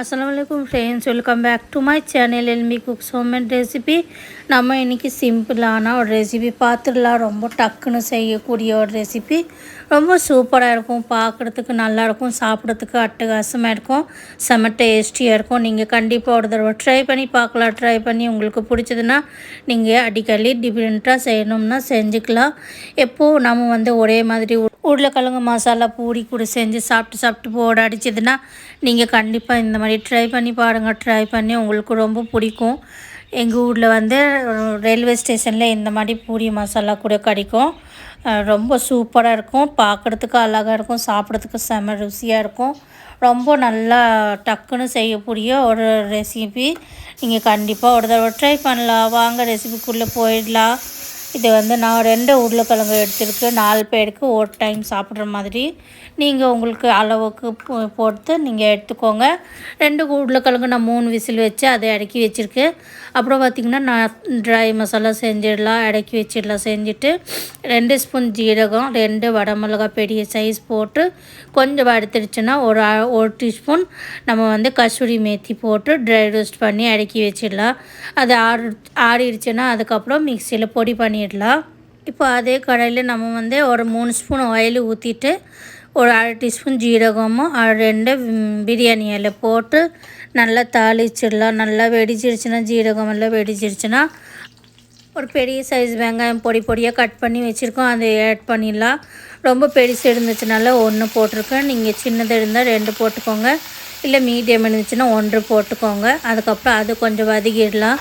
அஸ்லாம் அலைக்கும் friends welcome back to my channel Elmi cooks homemade recipe நம்ம இன்றைக்கி சிம்பிளான ஒரு ரெசிபி பார்த்துடலாம். ரொம்ப டக்குன்னு செய்யக்கூடிய ஒரு ரெசிபி ரொம்ப சூப்பராக இருக்கும். பார்க்குறதுக்கு நல்லாயிருக்கும் சாப்பிட்றதுக்கு அட்டகாசமாக இருக்கும். செம டேஸ்டியாக இருக்கும். நீங்கள் கண்டிப்பாக ஒரு தடவை ட்ரை பண்ணி பார்க்கலாம். ட்ரை பண்ணி உங்களுக்கு பிடிச்சதுன்னா நீங்கள் அடிக்கடி டிஃப்ரெண்ட்டாக செய்யணும்னா செஞ்சுக்கலாம். எப்போது நம்ம வந்து ஒரே மாதிரி உருளைக்கிழங்கு மசாலா பூரி கூட செஞ்சு சாப்பிட்டு சாப்பிட்டு போட அடிச்சதுன்னா நீங்கள் கண்டிப்பாக இந்த மாதிரி ட்ரை பண்ணி பாருங்கள் ட்ரை பண்ணி உங்களுக்கு ரொம்ப பிடிக்கும். எங்கள் ஊரில் வந்து ரயில்வே ஸ்டேஷனில் இந்த மாதிரி பூரி மசாலா கூட கிடைக்கும். ரொம்ப சூப்பராக இருக்கும். பார்க்குறதுக்கு அழகாக இருக்கும். சாப்பிட்றதுக்கு செம ருசியாக இருக்கும். ரொம்ப நல்லா டக்குன்னு செய்யக்கூடிய ஒரு ரெசிபி நீங்கள் கண்டிப்பாக ஒரு தடவை ட்ரை பண்ணலாம். வாங்க ரெசிபிக்குள்ளே போயிடலாம். இது வந்து நான் ரெண்டு உருளைக்கிழங்கு எடுத்துருக்கு. நாலு பேருக்கு ஒரு டைம் சாப்பிட்ற மாதிரி. நீங்கள் உங்களுக்கு அளவுக்கு போ- நீங்கள் எடுத்துக்கோங்க. ரெண்டு உருளைக்கிழங்கு நான் மூணு விசில் வச்சு அதை இறக்கி வச்சுருக்கேன் அப்புறம் பார்த்திங்கன்னா நான் ட்ரை மசாலா செஞ்சிடலாம் இறக்கி வச்சிடலாம். செஞ்சுட்டு ரெண்டு ஸ்பூன் ஜீரகம் ரெண்டு வடமிளகா பெரிய சைஸ் போட்டு கொஞ்சம் வடுத்துடுச்சுன்னா ஒரு ஒரு டீஸ்பூன் நம்ம வந்து கஸ்தூரி மேத்தி போட்டு ட்ரை ரோஸ்ட் பண்ணி இறக்கி வச்சிடலாம். அது ஆறு ஆறிடுச்சுன்னா அதுக்கப்புறம் மிக்சியில் பொடி பண்ணிடலாம். இப்போ அதே கடையில் நம்ம வந்து ஒரு மூணு ஸ்பூன் ஆயில் ஊற்றிட்டு ஒரு அரை டீஸ்பூன் ஜீரகமும் ரெண்டு பிரியாணி இலை போட்டு நல்லா தாளிச்சிடலாம். நல்லா வெடிச்சிருச்சுன்னா ஜீரகம் எல்லாம் வெடிச்சிருச்சுன்னா ஒரு பெரிய சைஸ் வெங்காயம் பொடி பொடியாக கட் பண்ணி வச்சுருக்கோம். அதை ஆட் பண்ணிடலாம். ரொம்ப பெருசு இருந்துச்சுனால ஒன்று போட்டிருக்கேன். நீங்கள் சின்னது இருந்தால் ரெண்டு போட்டுக்கோங்க. இல்லை மீடியம் இருந்துச்சுன்னா ஒன்று போட்டுக்கோங்க. அதுக்கப்புறம் அது கொஞ்சம் வதக்கிடலாம்.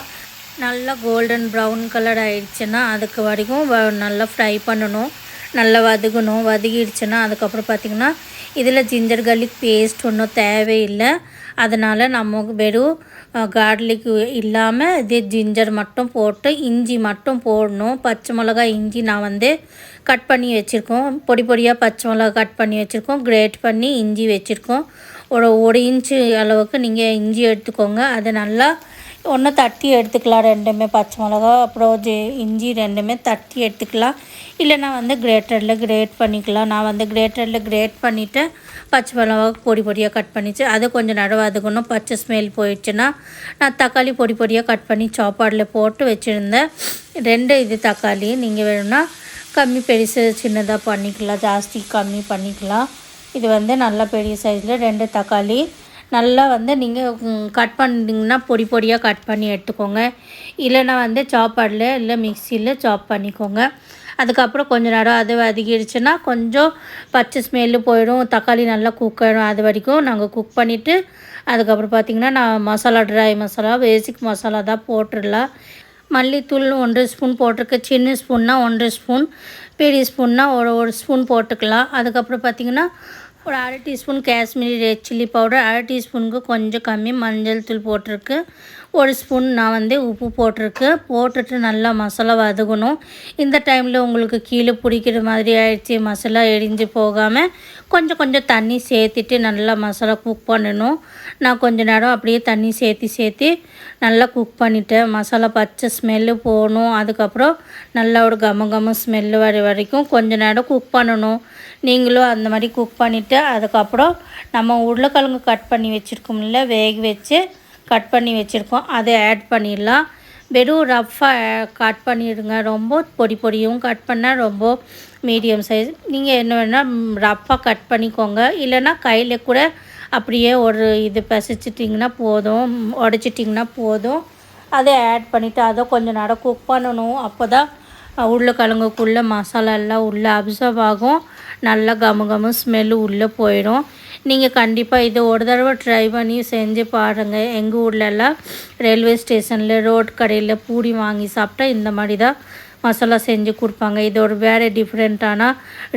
நல்லா கோல்டன் ப்ரௌன் கலர் ஆயிடுச்சுன்னா அதுக்கு வரைக்கும் வ- நல்லா ஃப்ரை பண்ணணும். நல்லா வதக்கணும் வதக்கிடுச்சுன்னா அதுக்கப்புறம் பார்த்திங்கன்னா இதில் ஜிஞ்சர் கார்லிக் பேஸ்ட் ஒன்றும் தேவையில்லை. அதனால் நம்ம வெறும் கார்லிக் இல்லாமல் இது ஜிஞ்சர் மட்டும் போட்டு இஞ்சி மட்டும் போடணும். பச்சை மிளகாய் இஞ்சி நான் வந்து கட் பண்ணி வச்சுருக்கோம். பொடி பொடியாக பச்சை மிளகா கட் பண்ணி வச்சுருக்கோம். கிரேட் பண்ணி இஞ்சி வச்சுருக்கோம். ஒரு ஒரு இன்ச்சு அளவுக்கு நீங்கள் இஞ்சி எடுத்துக்கோங்க. அதை நல்லா ஒன்று தட்டி எடுத்துக்கலாம் ரெண்டுமே பச்சை மிளகா அப்புறம் ஜி இஞ்சி ரெண்டுமே தட்டி எடுத்துக்கலாம். இல்லைனா வந்து கிரேட்டரில் கிரேட் பண்ணிக்கலாம். நான் வந்து கிரேட்டரில் கிரேட் பண்ணிவிட்டு பச்சை மிளகா பொடி பொடியாக கட் பண்ணிச்சு. அது கொஞ்சம் நேரம் வதக்கணும் பச்சை ஸ்மெல் போயிடுச்சுன்னா நான் தக்காளி பொடி பொடியாக கட் பண்ணி சாப்பாடில் போட்டு வச்சுருந்தேன். ரெண்டு இது தக்காளி. நீங்கள் வேணும்னா கம்மி பெருசு சின்னதாக பண்ணிக்கலாம். ஜாஸ்தி கம்மி பண்ணிக்கலாம். இது வந்து நல்லா பெரிய சைஸில் ரெண்டு தக்காளி. நல்லா வந்து நீங்கள் கட் பண்ணிங்கன்னா பொடி பொடியாக கட் பண்ணி எடுத்துக்கோங்க. இல்லைன்னா வந்து சாப்பாடில் இல்லை மிக்சியில் சாப் பண்ணிக்கோங்க. அதுக்கப்புறம் கொஞ்சம் நேரம் அது வதக்கிடுச்சுன்னா கொஞ்சம் பச்சை ஸ்மெல்லு போயிடும். தக்காளி நல்லா குக் ஆகிடும் அது வரைக்கும் நாங்கள் குக் பண்ணிவிட்டு அதுக்கப்புறம் பார்த்திங்கன்னா நான் மசாலா ட்ரை மசாலா பேசிக் மசாலா தான் போட்டுடலாம். மல்லித்தூள் ஒன்றரை ஸ்பூன் போட்டிருக்கு. சின்ன ஸ்பூன்னா ஒன்றரை ஸ்பூன் பெரிய ஸ்பூன்னா ஒரு ஒரு ஸ்பூன் போட்டுக்கலாம். அதுக்கப்புறம் பார்த்திங்கன்னா ஒரு அரை teaspoon Kashmiri red chilli powder அரை டீஸ்பூனுக்கு கொஞ்சம் கம்மி மஞ்சள் தூள் போட்டிருக்கு. ஒரு ஸ்பூன் நான் வந்து உப்பு போட்டிருக்கு போட்டுட்டு நல்லா மசாலா வதகணும் இந்த டைமில் உங்களுக்கு கீழே பிடிக்கிற மாதிரி ஆயிடுச்சு. மசாலா எரிஞ்சு போகாமல் கொஞ்சம் கொஞ்சம் தண்ணி சேர்த்துட்டு நல்லா மசாலா குக் பண்ணணும். நான் கொஞ்ச நேரம் அப்படியே தண்ணி சேர்த்து சேர்த்து நல்லா குக் பண்ணிட்டேன். மசாலா பச்சை ஸ்மெல்லு போகணும். அதுக்கப்புறம் நல்லா ஒரு கம கம ஸ்மெல்லு வர வரைக்கும் கொஞ்ச நேரம் குக் பண்ணணும். நீங்களும் அந்த மாதிரி குக் பண்ணிவிட்டு அதுக்கப்புறம் நம்ம உருளைக்கிழங்கு கட் பண்ணி வச்சுருக்கோம்ல வேக வச்சு கட் பண்ணி வச்சுருக்கோம். அதை ஆட் பண்ணிடலாம். வெறும் ரஃப்பாக கட் பண்ணிடுங்க. ரொம்ப பொடி பொடியும் கட் பண்ணால் ரொம்ப மீடியம் சைஸ் நீங்கள் என்ன வேணால் ரஃப்பாக கட் பண்ணிக்கோங்க. இல்லைன்னா கையில் கூட அப்படியே ஒரு இது பசிச்சிட்டிங்கன்னா போதும். உடச்சிட்டிங்கன்னா போதும். அதை ஆட் பண்ணிவிட்டு அதை கொஞ்சம் நேரம் குக் பண்ணணும். அப்போ தான் உருளைக்கிழங்குக்குள்ளே மசாலா எல்லாம் உள்ளே அப்சர்வ் ஆகும். நல்லா கம கம ஸ்மெல்லு உள்ளே போயிடும். நீங்கள் கண்டிப்பாக இதை ஒரு தடவை ட்ரை பண்ணி செஞ்சு பாருங்கள் எங்கள் ஊர்லெல்லாம் ரயில்வே ஸ்டேஷனில் ரோட் கடையில் பூரி வாங்கி சாப்பிட்டா இந்த மாதிரி தான் மசாலா செஞ்சு கொடுப்பாங்க. இது ஒரு வேறு டிஃப்ரெண்ட்டான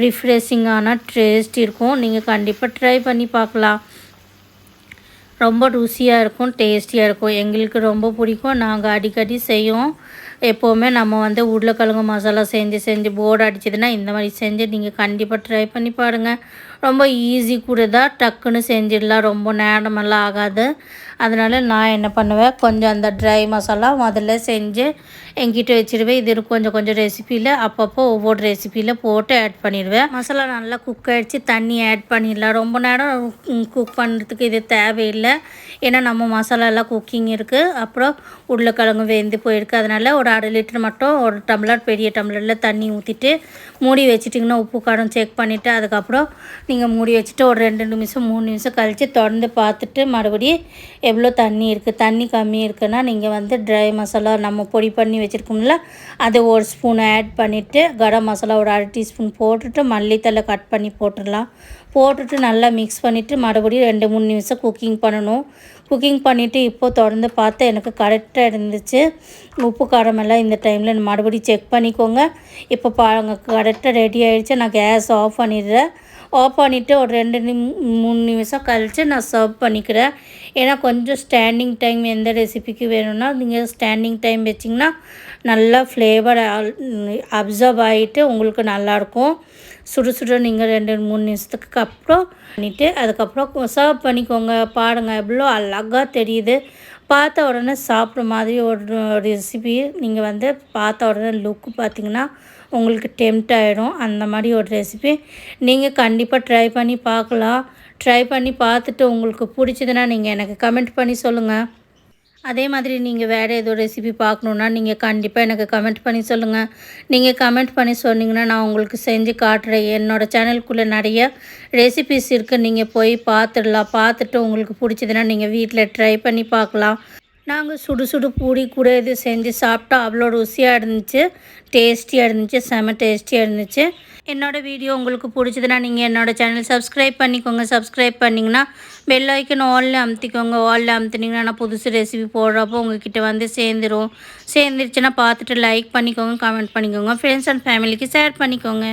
ரிஃப்ரெஷிங்கான டேஸ்ட் இருக்கும். நீங்கள் கண்டிப்பாக ட்ரை பண்ணி பார்க்கலாம். ரொம்ப ருசியாக இருக்கும் டேஸ்டியாக இருக்கும். எங்களுக்கு ரொம்ப பிடிக்கும். நாங்கள் அடிக்கடி செய்வோம். எப்போவுமே நம்ம வந்து உருளைக்கிழங்கு மசாலா செஞ்சு செஞ்சு போர்டு அடிச்சதுன்னா இந்த மாதிரி செஞ்சு நீங்கள் கண்டிப்பாக ட்ரை பண்ணி பாருங்கள் ரொம்ப ஈஸி கூட தான் டக்குன்னு செஞ்சிடலாம். ரொம்ப நேரமெல்லாம் ஆகாது. அதனால் நான் என்ன பண்ணுவேன் கொஞ்சம் அந்த ட்ரை மசாலா முதல்ல செஞ்சு எங்கிட்ட வச்சுருவேன். இது கொஞ்சம் கொஞ்சம் ரெசிப்பியில் அப்பப்போ ஒவ்வொரு ரெசிப்பியில் போட்டு ஆட் பண்ணிடுவேன். மசாலா நல்லா குக் ஆகிடுச்சு தண்ணி ஆட் பண்ணிடலாம். ரொம்ப நேரம் குக் பண்ணுறதுக்கு இது தேவையில்லை. ஏன்னா நம்ம மசாலாலாம் குக்கிங் இருக்குது அப்புறம் உருளைக்கிழங்கு வெந்து போயிருக்கு. அதனால் ஒரு அரை லிட்டர் மட்டும் ஒரு டம்ளர் பெரிய டம்ளரில் தண்ணி ஊற்றிட்டு மூடி வச்சிட்டிங்கன்னா உப்பு காரம் செக் பண்ணிவிட்டு அதுக்கப்புறம் நீங்கள் மூடி வச்சுட்டு ஒரு ரெண்டு நிமிஷம் மூணு நிமிஷம் கழித்து திறந்து பார்த்துட்டு மறுபடியும் எவ்வளோ தண்ணி இருக்குது தண்ணி கம்மி இருக்குன்னா நீங்கள் வந்து ட்ரை மசாலா நம்ம பொடி பண்ணி வச்சுருக்கோம்ல அதை ஒரு ஸ்பூன் ஆட் பண்ணிவிட்டு கரம் மசாலா ஒரு அரை டீஸ்பூன் போட்டுட்டு மல்லித்தலை கட் பண்ணி போட்டுடலாம். போட்டுட்டு நல்லா மிக்ஸ் பண்ணிவிட்டு மறுபடியும் ரெண்டு மூணு நிமிஷம் குக்கிங் பண்ணணும். குக்கிங் பண்ணிவிட்டு இப்போ தொடர்ந்து பார்த்தா எனக்கு கரெக்டாக இருந்துச்சு. உப்பு காரமெல்லாம் இந்த டைமில் மறுபடியும் செக் பண்ணிக்கோங்க. இப்போ பாருங்கள் கரெக்டாக ரெடி ஆகிடுச்சு நான் கேஸ் ஆஃப் பண்ணிடுறேன். ஆஃப் பண்ணிவிட்டு ஒரு ரெண்டு நிம் மூணு நிமிஷம் கழித்து நான் சர்வ் பண்ணிக்கிறேன். ஏன்னா கொஞ்சம் ஸ்டாண்டிங் டைம் எந்த ரெசிபிக்கு வேணும்னா நீங்கள் ஸ்டாண்டிங் டைம் வச்சிங்கன்னா நல்லா ஃப்ளேவர் அப்சர்வ் ஆகிட்டு உங்களுக்கு நல்லாயிருக்கும். சுடு சுடு நீங்கள் ரெண்டு மூணு நிமிஷத்துக்கு அப்புறம் பண்ணிவிட்டு அதுக்கப்புறம் சர்வ் பண்ணிக்கோங்க. பாருங்கள் எவ்வளோ அழகாக தெரியுது. பார்த்த உடனே சாப்பிட்ற மாதிரி ஒரு ரெசிபி நீங்கள் வந்து பார்த்த உடனே லுக்கு பார்த்தீங்கன்னா உங்களுக்கு டெம்ட் ஆகிடும் அந்த மாதிரி ஒரு ரெசிபி நீங்கள் கண்டிப்பாக ட்ரை பண்ணி பார்க்கலாம். ட்ரை பண்ணி பார்த்துட்டு உங்களுக்கு பிடிச்சதுன்னா நீங்கள் எனக்கு கமெண்ட் பண்ணி சொல்லுங்கள் அதே மாதிரி நீங்கள் வேறு ஏதோ ரெசிபி பார்க்கணுன்னா நீங்கள் கண்டிப்பாக எனக்கு கமெண்ட் பண்ணி சொல்லுங்கள் நீங்கள் கமெண்ட் பண்ணி சொன்னீங்கன்னா நான் உங்களுக்கு செஞ்சு காட்டுறேன். என்னோடய சேனலுக்குள்ளே நிறைய ரெசிபிஸ் இருக்குது நீங்கள் போய் பார்த்துடலாம். பார்த்துட்டு உங்களுக்கு பிடிச்சதுன்னா நீங்கள் வீட்டில் ட்ரை பண்ணி பார்க்கலாம். நாங்கள் சுடு சுடு பூடி கூட இது செஞ்சு சாப்பிட்டா அவ்வளோ ருசியாக இருந்துச்சு டேஸ்டியாக இருந்துச்சு செம டேஸ்டியாக இருந்துச்சு. என்னோடய வீடியோ உங்களுக்கு பிடிச்சதுன்னா நீங்கள் என்னோடய சேனல் சப்ஸ்கிரைப் பண்ணிக்கோங்க. சப்ஸ்கிரைப் பண்ணிங்கன்னா பெல் ஐக்கன் ஆலில் அமுத்திக்கோங்க. ஆலில் அமுத்துனீங்கன்னா நான் புதுசு ரெசிபி போடுறப்போ உங்ககிட்ட வந்து சேர்ந்துரும். சேர்ந்துருச்சுன்னா பார்த்துட்டு லைக் பண்ணிக்கோங்க கமெண்ட் பண்ணிக்கோங்க. ஃப்ரெண்ட்ஸ் அண்ட் ஃபேமிலிக்கு ஷேர் பண்ணிக்கோங்க.